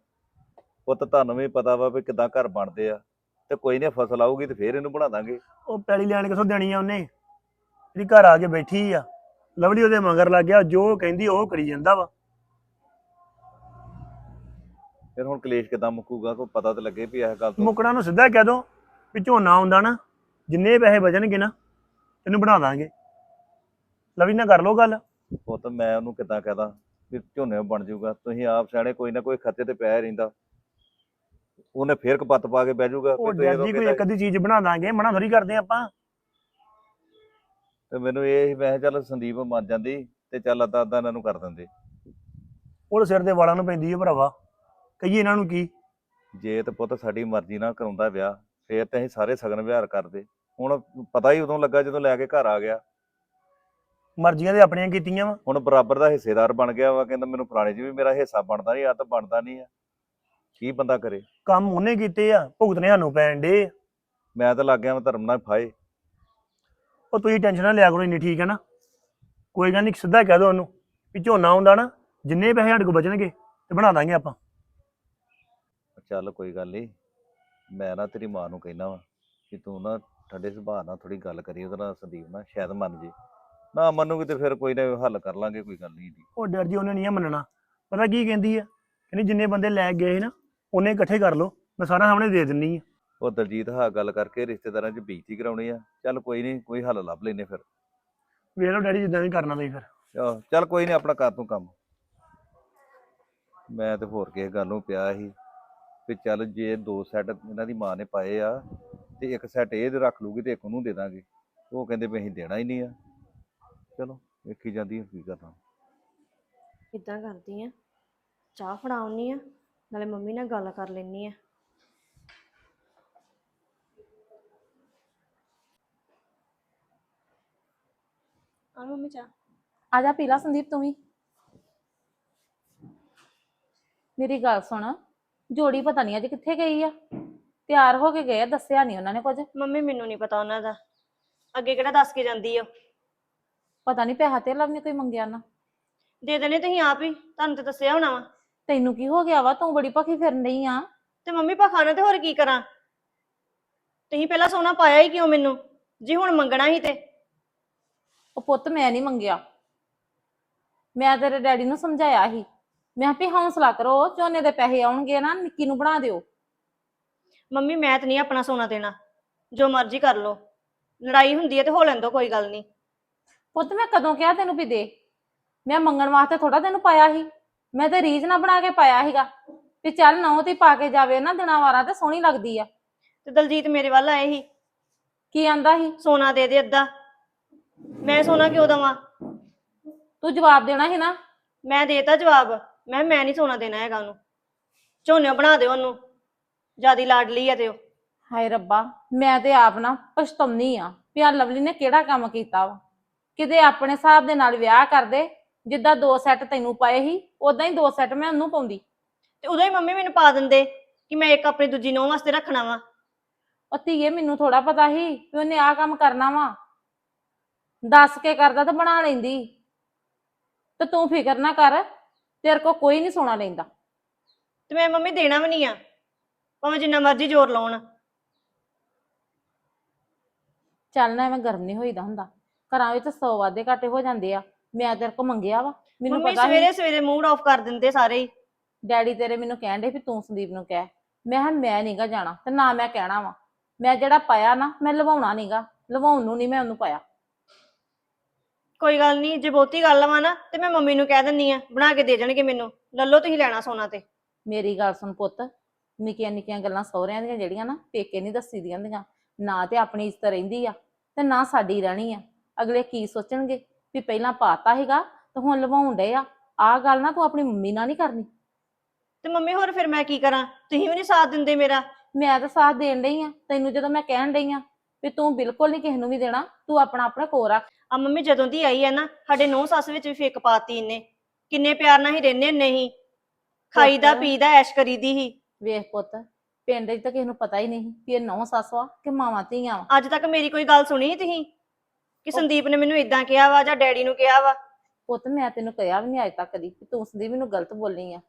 ਪੁੱਤ ਤੁਹਾਨੂੰ ਵੀ ਪਤਾ ਵਾ ਵੀ ਕਿਦਾਂ ਘਰ ਬਣਦੇ ਆ। ਤੇ ਕੋਈ ਨਹੀਂ ਫਸਲ ਆਊਗੀ ਤੇ ਫੇਰ ਇਹਨੂੰ ਬਣਾ ਦਾਂਗੇ। ਉਹ ਪੈਲੀ ਲੈਣ ਕਿਥੋਂ ਦੇਣੀ ਆ ਉਹਨੇ? ਜਿਹੜੀ ਘਰ ਆ ਕੇ ਬੈਠੀ ਆ। ਲਵਲੀ ਉਹਦੇ ਮਗਰ ਲੱਗ ਗਿਆ ਜੋ ਕਹਿੰਦੀ ਉਹ ਕਰੀ ਜਾਂਦਾ ਵਾ। ਫਿਰ ਹੁਣ ਕਲੇਸ਼ ਕਿਦਾਂ ਮੁੱਕੂਗਾ? ਕੋਈ ਪਤਾ ਤਾਂ ਲੱਗੇ ਵੀ ਇਸ ਗੱਲ ਤੋਂ। ਮੁਕੜਾ ਨੂੰ ਸਿੱਧਾ ਕਹਿ ਦੋ ਵੀ ਝੋਨਾ ਆਉਂਦਾ ਨਾ ਜਿੰਨੇ ਪੈਸੇ ਬਚਣਗੇ ਨਾ ਤੈਨੂੰ ਬਣਾ ਦਾਂਗੇ। ਲਵਲੀ ਨਾਲ ਕਰ ਲੋ ਗੱਲ। ਪੁੱਤ ਮੈਂ ਉਹਨੂੰ ਕਿਦਾਂ ਕਹਦਾ ਵੀ ਝੋਨੇ ਬਣ ਜਾਊਗਾ। ਤੁਸੀਂ ਆਪ ਸਿਆਣੇ ਕੋਈ ਨਾ ਕੋਈ ਖੱਤੇ ਤੇ ਪਿਆ ਹੀ ਰਹਿੰਦਾ। ਉਹਨੇ ਫੇਰ ਕਪੱਤ ਪਾ ਕੇ ਬਹਿ ਜਾਊਗਾ ਉਹ ਵੀ ਤੁਸੀਂ ਕੋਈ ਇੱਕ ਅੱਧੀ ਚੀਜ਼ ਬਣਾ ਦਾਂਗੇ ਮਨਾ ਥੋੜੀ ਕਰਦੇ ਆਪਾਂ। ਤੇ ਮੈਨੂੰ ਇਹ ਸੀ ਮੈਂ ਕਿਹਾ ਚੱਲ ਸੰਦੀਪ ਮੰਨ ਜਾਂਦੀ ਤੇ ਚੱਲ ਅੱਧਾ ਅੱਧਾ ਇਹਨਾਂ ਨੂੰ ਕਰ ਦਿੰਦੇ। ਉਹ ਸਿਰ ਦੇ ਵਾਲਾਂ ਨੂੰ ਪੈਂਦੀ ਹੈ ਭਰਾਵਾ। ਕਹੀਏ ਇਹਨਾਂ ਨੂੰ ਕੀ? ਜੇ ਤੇ ਪੁੱਤ ਸਾਡੀ ਮਰਜ਼ੀ ਨਾਲ ਕਰਾਉਂਦਾ ਵਿਆਹ ਫੇਰ ਤੇ ਅਸੀਂ ਸਾਰੇ ਸਗਨ ਵਿਹਾਰ ਕਰਦੇ। ਹੁਣ ਪਤਾ ਹੀ ਉਦੋਂ ਲੱਗਾ ਜਦੋਂ ਲੈ ਕੇ ਘਰ ਆ ਗਿਆ। ਮਰਜ਼ੀਆਂ ਤੇ ਆਪਣੀਆਂ ਕੀਤੀਆਂ ਵਾ। ਹੁਣ ਬਰਾਬਰ ਦਾ ਹਿੱਸੇਦਾਰ ਬਣ ਗਿਆ ਵਾ ਕਹਿੰਦਾ ਮੈਨੂੰ ਫਲਾਣੇ 'ਚ ਵੀ ਮੇਰਾ ਹਿੱਸਾ ਬਣਦਾ ਨਹੀਂ ਆ ਤਾਂ ਬਣਦਾ ਨਹੀਂ ਆ। ਕੀ ਬੰਦਾ ਕਰੇ? ਕੰਮ ਉਹਨੇ ਕੀਤੇ ਆ ਭੁਗਤਨੇ ਸਾਨੂੰ ਪੈਣ ਡੇ ਮੈਂ ਤਾਂ ਲੱਗ ਗਿਆ ਮੈਂ ਧਰਮ ਨਾਲ ਫਾਏ। ਉਹ ਤੁਸੀਂ ਟੈਨਸ਼ਨ ਨਾ ਲਿਆ ਕਰੋ ਇੰਨੀ ਠੀਕ ਹੈ ਨਾ। ਕੋਈ ਗੱਲ ਨਹੀਂ ਸਿੱਧਾ ਕਹਿ ਦੋ ਉਹਨੂੰ ਵੀ ਝੋਨਾ ਆਉਂਦਾ ਨਾ ਜਿੰਨੇ ਪੈਸੇ ਸਾਡੇ ਕੋਲ ਬਚਣਗੇ ਤੇ ਬਣਾ ਦਾਂਗੇ ਆਪਾਂ। ਚੱਲ ਕੋਈ ਗੱਲ ਨਹੀਂ ਮੈਂ ਨਾ ਤੇਰੀ ਮਾਂ ਨੂੰ ਕਹਿਣਾ ਵਾ ਕਿ ਤੂੰ ਨਾ ਠੰਡੇ ਸੁਭਾਅ ਨਾਲ ਥੋੜੀ ਗੱਲ ਕਰੀ ਉਹਦੇ ਨਾਲ ਸੰਦੀਪ ਨਾਲ ਸ਼ਾਇਦ ਮੰਨ ਜੇ। ਨਾ ਮੰਨੂਗੀ ਤੇ ਫਿਰ ਕੋਈ ਨਾ ਹੱਲ ਕਰ ਲਾਂਗੇ ਕੋਈ ਗੱਲ ਨਹੀਂ ਉਹ ਡਰ ਜੀ ਉਹਨੇ ਨਹੀਂ ਮੰਨਣਾ। ਪਤਾ ਕੀ ਕਹਿੰਦੀ ਆ? ਕਹਿੰਦੀ ਜਿੰਨੇ ਬੰਦੇ ਲੈ ਗਏ ਸੀ ਨਾ ਉਹਨੇ ਇਕੱਠੇ ਕਰ ਲਓ ਮੈਂ ਸਾਰਾ ਸਾਹਮਣੇ ਦੇ ਦਿੰਨੀ ਆ। ਉਹ ਦਲਜੀਤ ਹਾਂ ਗੱਲ ਕਰਕੇ ਰਿਸ਼ਤੇਦਾਰਾਂ 'ਚ ਬੇਇੱਜ਼ਤੀ ਕਰਾਉਣੀ ਆ। ਚੱਲ ਕੋਈ ਨਹੀਂ ਕੋਈ ਹੱਲ ਲੱਭ ਲੈਨੇ ਫਿਰ। ਵੇਖ ਲਓ ਡੈਡੀ ਜਿੱਦਾਂ ਵੀ ਕਰਨਾ ਤੁਸੀਂ ਫਿਰ। ਆਹ, ਚੱਲ ਕੋਈ ਨਹੀਂ ਆਪਣਾ ਕਰ ਤੂੰ ਕੰਮ। ਮੈਂ ਤੇ ਹੋਰ ਕਿਸੇ ਗੱਲ ਨੂੰ ਪਿਆ ਸੀ ਵੀ ਚੱਲ ਜੇ ਦੋ ਸੈੱਟ ਇਹਨਾਂ ਦੀ ਮਾਂ ਨੇ ਪਾਏ ਆ ਤੇ ਇੱਕ ਸੈੱਟ ਇਹ ਤੇ ਰੱਖ ਲੂਗੀ ਤੇ ਇੱਕ ਉਹਨੂੰ ਦੇ ਦਾਂਗੇ। ਉਹ ਕਹਿੰਦੇ ਵੀ ਅਸੀਂ ਦੇਣਾ ਹੀ ਨਹੀਂ ਆ। ਚਲੋ ਵੇਖੀ ਜਾਂਦੀ ਆ ਕੀ ਕਰਨਾ। ਇਦਾਂ ਕਰਦੀ ਆ? ਚਾਹ ਫੜਾਉਣੀ ਆ? ਨਾਲੇ ਮੰਮੀ ਨਾਲ ਗੱਲ ਕਰ ਲੈਣੀ ਆ। ਆ ਮੰਮੀ ਚਾਹ। ਆ ਜਾ ਪੀ ਲਾ ਸੰਦੀਪ ਤੂੰ ਵੀ। ਮੇਰੀ ਗੱਲ ਸੁਣ ਜੋੜੀ ਪਤਾ ਨਹੀਂ ਅੱਜ ਕਿੱਥੇ ਗਈ ਆ। ਤਿਆਰ ਹੋ ਕੇ ਗਏ ਆ, ਦੱਸਿਆ ਨਹੀਂ ਉਹਨਾਂ ਨੇ ਕੁਝ। ਮੰਮੀ ਮੈਨੂੰ ਨਹੀਂ ਪਤਾ ਉਹਨਾਂ ਦਾ। ਅੱਗੇ ਕਿਹੜਾ ਦੱਸ ਕੇ ਜਾਂਦੀ ਆ। ਪਤਾ ਨਹੀਂ ਪੈਸਾ ਤੇ ਲਵ ਨੇ ਕੋਈ ਮੰਗਿਆ ਨਾ। ਦੇ ਦੇਣੇ ਤੁਸੀਂ ਆਪ ਹੀ ਤੁਹਾਨੂੰ ਤੇ ਦੱਸਿਆ ਹੋਣਾ ਵਾ। ਤੈਨੂੰ ਕੀ ਹੋ ਗਿਆ ਵਾ? ਤੂੰ ਬੜੀ ਭਖੀ ਫਿਰਨ ਡਈ ਆ। ਤੇ ਮੰਮੀ ਪਖਾਣਾ ਤੇ ਹੋਰ ਕੀ ਕਰਾਂ? ਤੁਸੀਂ ਪਹਿਲਾਂ ਸੋਨਾ ਪਾਇਆ ਹੀ ਕਿਉਂ ਮੈਨੂੰ? ਜੇ ਹੁਣ ਮੰਗਣਾ ਹੀ ਤੇ। ਉਹ ਪੁੱਤ ਮੈਂ ਨਹੀਂ ਮੰਗਿਆ। ਮੈਂ ਤੇਰੇ ਡੈਡੀ ਨੂੰ ਸਮਝਾਇਆ ਸੀ। ਮੈਂ ਕਿਹਾ ਵੀ ਹੌਸਲਾ ਕਰੋ ਝੋਨੇ ਦੇ ਪੈਸੇ ਆਉਣਗੇ ਨਾ ਨਿੱਕੀ ਨੂੰ ਬਣਾ ਦਿਓ। ਮੰਮੀ ਮੈਂ ਤੇ ਨਹੀਂ ਆਪਣਾ ਸੋਨਾ ਦੇਣਾ। ਜੋ ਮਰਜ਼ੀ ਕਰ ਲੋ ਲੜਾਈ ਹੁੰਦੀ ਹੈ ਤੇ ਹੋ ਲੈਣ ਦੋ ਕੋਈ ਗੱਲ ਨਹੀਂ। ਪੁੱਤ ਮੈਂ ਕਦੋਂ ਕਿਹਾ ਤੈਨੂੰ ਵੀ ਦੇ? ਮੈਂ ਮੰਗਣ ਵਾਸਤੇ ਥੋੜਾ ਤੈਨੂੰ ਪਾਇਆ ਸੀ। ਮੈਂ ਤੇ ਰੀਝ ਨਾ ਬਣਾ ਕੇ ਪਾਇਆ ਸੀਗਾ ਵੀ ਚੱਲ ਨੌ ਤੇ ਪਾ ਕੇ ਜਾਵੇ ਨਾ ਦਿਨਾਂ ਵਾਰਾਂ ਤੇ ਸੋਹਣੀ ਲੱਗਦੀ ਆ। ਤੇ ਦਲਜੀਤ ਮੇਰੇ ਵੱਲ ਆਏ ਸੀ। ਕੀ ਆਂਦਾ ਸੀ? ਸੋਨਾ ਦੇ ਦੇ ਅੱਧਾ। ਮੈਂ ਸੋਨਾ ਕਿਉਂ ਦਵਾਂ? ਤੂੰ ਜਵਾਬ ਦੇਣਾ ਸੀ ਨਾ। ਮੈਂ ਦੇਤਾ ਜਵਾਬ। ਮੈਂ ਮੈਂ ਨਹੀਂ ਸੋਨਾ ਦੇਣਾ ਹੈਗਾ ਉਹਨੂੰ। ਝੋਨੇ ਬਣਾ ਦਿਓ ਉਹਨੂੰ। ਜਿਆਦੀ ਲਾਡਲੀ ਆ ਤੇ ਉਹ। ਹਾਏ ਰੱਬਾ ਮੈਂ ਤੇ ਆਪ ਨਾ ਪਛਤਾਉਣੀ ਆ ਵੀ ਆਹ ਲਵਲੀ ਨੇ ਕਿਹੜਾ ਕੰਮ ਕੀਤਾ ਵਾ। ਕਿਤੇ ਆਪਣੇ ਹਿਸਾਬ ਦੇ ਨਾਲ ਵਿਆਹ ਕਰਦੇ ਜਿੱਦਾਂ ਦੋ ਸੈੱਟ ਤੈਨੂੰ ਪਾਏ ਸੀ ਉਦਾਂ ਹੀ ਦੋ ਸੈੱਟ ਮੈਂ ਉਹਨੂੰ ਪਾਉਂਦੀ। ਤੇ ਉਦੋਂ ਹੀ ਮੰਮੀ ਮੈਨੂੰ ਪਾ ਦਿੰਦੇ ਕਿ ਮੈਂ ਇੱਕ ਆਪਣੀ ਦੂਜੀ ਨੌਂ ਵਾਸਤੇ ਰੱਖਣਾ ਵਾ। ਉਹ ਧੀਏ ਮੈਨੂੰ ਥੋੜਾ ਪਤਾ ਸੀ ਵੀ ਉਹਨੇ ਆਹ ਕੰਮ ਕਰਨਾ ਵਾ। ਦੱਸ ਕੇ ਕਰਦਾ ਤਾਂ ਬਣਾ ਲੈਂਦੀ। ਤੇ ਤੂੰ ਫਿਕਰ ਨਾ ਕਰ ਤੇਰੇ ਕੋ ਕੋਈ ਨਹੀਂ ਸੋਨਾ ਲੈਂਦਾ। ਤੇ ਮੈਂ ਮੰਮੀ ਦੇਣਾ ਵੀ ਨਹੀਂ ਆ ਭਾਵੇਂ ਜਿੰਨਾ ਮਰਜ਼ੀ ਜ਼ੋਰ ਲਾਉਣ। ਚੱਲ ਨਾ ਐਵੇਂ ਗਰਮ ਨਹੀਂ ਹੋਈਦਾ ਹੁੰਦਾ। ਘਰਾਂ ਵਿੱਚ 100 ਵਾਧੇ ਘਾਟੇ ਹੋ ਜਾਂਦੇ ਆ। ਮੈਂ ਤੇਰੇ ਕੋ ਮੰਗਿਆ ਵਾ ਮੈਨੂੰ ਮੰਮੀ ਪਤਾ ਸੀ। ਸਵੇਰੇ ਸਵੇਰੇ ਮੂਡ ਆਫ ਕਰ ਦਿੰਦੇ ਸਾਰੇ ਹੀ। ਡੈਡੀ ਤੇਰੇ ਮੈਨੂੰ ਕਹਿਣ ਦੇ ਵੀ ਤੂੰ ਸੰਦੀਪ ਨੂੰ ਕਹਿ। ਮੈਂ ਕਿਹਾ ਮੈਂ ਨਹੀਂਗਾ ਜਾਣਾ ਤੇ ਨਾ ਮੈਂ ਕਹਿਣਾ ਵਾ। ਮੈਂ ਜਿਹੜਾ ਪਾਇਆ ਨਾ ਮੈਂ ਲਵਾਉਣਾ ਨਹੀਂਗਾ ਲਵਾਉਣ ਨੂੰ ਨਹੀਂ ਮੈਂ ਉਹਨੂੰ ਪਾਇਆ। ਕੋਈ ਗੱਲ ਨਹੀਂ ਜੇ ਬਹੁਤੀ ਗੱਲ ਵਾ ਨਾ ਤੇ ਮੈਂ ਮੰਮੀ ਨੂੰ ਕਹਿ ਦਿੰਨੀ ਆ ਬਣਾ ਕੇ ਦੇ ਜਾਣਗੇ ਮੈਨੂੰ। ਲੱਲੋ ਤੁਸੀਂ ਲੈਣਾ ਸੋਨਾ ਤੇ। ਮੇਰੀ ਗੱਲ ਸੁਣ ਪੁੱਤ ਨਿੱਕੀਆਂ ਨਿੱਕੀਆਂ ਗੱਲਾਂ ਸਹੁਰਿਆਂ ਦੀਆਂ ਜਿਹੜੀਆਂ ਨਾ ਪੇਕੇ ਨਹੀਂ ਦੱਸੀ ਦੀਆਂ ਹੁੰਦੀਆਂ। ਨਾ ਤੇ ਆਪਣੀ ਇੱਜ਼ਤ ਰਹਿੰਦੀ ਆ ਤੇ ਨਾ ਸਾਡੀ ਰਹਿਣੀ ਆ। ਅਗਲੇ ਕੀ ਸੋਚਣਗੇ? ਵੀ ਪਹਿਲਾਂ ਪਾਤਾ ਹੈਗਾ ਤੇ ਹੁਣ ਲਵਾਉਣ ਡਏ ਆ। ਆਹ ਗੱਲ ਨਾ ਤੂੰ ਆਪਣੀ ਮੰਮੀ ਨਾਲ ਨਹੀਂ ਕਰਨੀ। ਤੇ ਮੰਮੀ ਹੋਰ ਫਿਰ ਮੈਂ ਕੀ ਕਰਾਂ? ਤੁਸੀਂ ਵੀ ਨਹੀਂ ਸਾਥ ਦਿੰਦੇ ਮੇਰਾ। ਮੈਂ ਤਾਂ ਸਾਥ ਦੇਣ ਡਈ ਆ। ਤੈਨੂੰ ਜਦੋਂ ਮੈਂ ਕਹਿਣ ਡਈ ਆ ਵੀ ਤੂੰ ਬਿਲਕੁਲ ਨਹੀਂ ਕਿਸੇ ਨੂੰ ਵੀ ਦੇਣਾ ਤੂੰ ਆਪਣਾ ਆਪਣਾ ਕੋਲ ਰੱਖ। ਆ ਮੰਮੀ ਜਦੋਂ ਦੀ ਆਈ ਹੈ ਨਾ ਸਾਡੇ ਨੌ ਸੱਸ ਵਿੱਚ ਵੀ ਫਿੱਕ ਪਾਤੀ ਇਹਨੇ। ਕਿੰਨੇ ਪਿਆਰ ਨਾਲ ਹੀ ਰਹਿੰਦੇ ਨਹੀਂ ਖਾਈਦਾ। ਪੀਦਾ ਐਸ਼ ਕਰੀਦੀ ਹੀ ਵੇਖ ਪੁੱਤ ਪਿੰਡ 'ਚ ਤਾਂ ਕਿਸੇ ਨੂੰ ਪਤਾ ਹੀ ਨਹੀਂ ਵੀ ਇਹ ਨੌ ਸੱਸ ਵਾ ਕਿ ਮਾਵਾਂ ਧੀਆਂ ਵਾ। ਅੱਜ ਤੱਕ ਮੇਰੀ ਕੋਈ ਗੱਲ ਸੁਣੀ ਤੁਸੀਂ? ਕਿ ਸੰਦੀਪ ਨੇ ਮੈਨੂੰ ਇਦਾਂ ਕਿਹਾ ਵਾ ਜਾਂ ਡੈਡੀ ਨੂੰ ਕਿਹਾ ਵਾ? ਪੁੱਤ ਮੈਂ ਤੈਨੂੰ ਕਿਹਾ ਵੀ ਨਹੀਂ ਅੱਜ ਤੱਕ ਕਦੀ ਵੀ ਤੂੰ ਸੰਦੀਪ ਮੈਨੂੰ ਗਲਤ ਬੋਲੀ ਆ।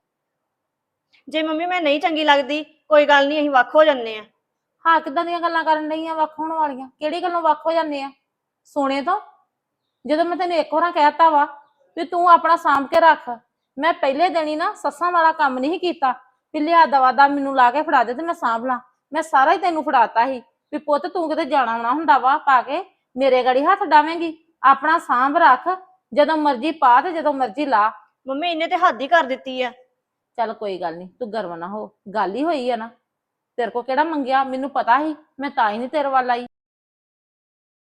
ਜੇ ਮੰਮੀ ਮੈਂ ਨਹੀਂ ਚੰਗੀ ਲੱਗਦੀ ਕੋਈ ਗੱਲ ਨਹੀਂ ਅਸੀਂ ਵੱਖ ਹੋ ਜੰਨੇ ਆ। ਹਾਂ ਕਿੱਦਾਂ ਦੀਆਂ ਗੱਲਾਂ ਕਰਨ ਡਈਆਂ ਵੱਖ ਹੋਣ ਵਾਲੀਆਂ? ਕਿਹੜੀ ਗੱਲੋਂ ਵੱਖ ਹੋ ਜਾਂਦੇ ਆ? ਸੋਨੇ ਤੋਂ? ਜਦੋਂ ਮੈਂ ਤੈਨੂੰ ਇੱਕ ਵਾਰਾਂ ਕਹਿਤਾ ਵਾ ਵੀ ਤੂੰ ਆਪਣਾ ਸਾਂਭ ਕੇ ਰੱਖ ਮੈਂ ਪਹਿਲੇ ਦਿਨ ਹੀ ਨਾ ਸੱਸਾਂ ਵਾਲਾ ਕੰਮ ਨਹੀਂ ਕੀਤਾ ਵੀ ਲਿਆ ਦਵਾ ਦਾ ਮੈਨੂੰ ਲਾ ਕੇ ਫੜਾ ਦੇ ਤੇ ਮੈਂ ਸਾਂਭ ਲਾਂ। ਮੈਂ ਸਾਰਾ ਹੀ ਤੈਨੂੰ ਫੜਾਤਾ ਸੀ ਵੀ ਪੁੱਤ ਤੂੰ ਕਿਤੇ ਜਾਣਾ ਆਉਣਾ ਹੁੰਦਾ ਵਾ ਪਾ ਕੇ? ਮੇਰੇ ਗੜੀ ਹੱਥ ਡਾਵੇਂਗੀ ਆਪਣਾ ਸਾਂਭ ਰੱਖ ਜਦੋਂ ਮਰਜ਼ੀ ਪਾ ਤੇ ਜਦੋਂ ਮਰਜ਼ੀ ਲਾ। ਮੰਮੀ ਇਹਨੇ ਤੇ ਹੱਦ ਹੀ ਕਰ ਦਿੱਤੀ ਆ। ਚੱਲ ਕੋਈ ਗੱਲ ਨਹੀਂ ਤੂੰ ਗਰਮ ਨਾ ਹੋ ਗੱਲ ਹੀ ਹੋਈ ਆ ਨਾ। ਤੇਰੇ ਕੋ ਕਿਹੜਾ ਮੰਗਿਆ ਮੈਨੂੰ ਪਤਾ ਸੀ ਮੈਂ ਤਾਂ ਹੀ ਨਹੀਂ ਤੇਰੇ ਵੱਲ ਆਈ।